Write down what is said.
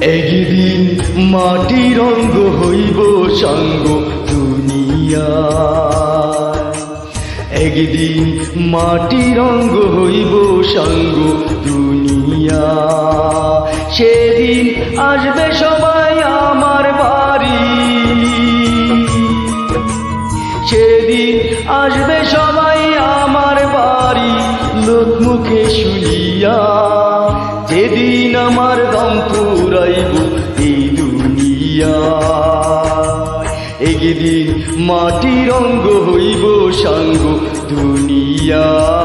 একদিন মাটি রঙ্গ হইব সাঙ্গ দুনিয়া একদিন মাটি রঙ্গ হইব সাঙ্গ দুনিয়া সেদিন আসবে সবাই আমার বাড়ি। সেদিন আসবে সবাই আমার বাড়ি লোক মুখে শুনিয়া যেদিন আমার দম পুরাইব এই একদিন মাটি রঙ্গ হইব সাঙ্গ দুনিয়া।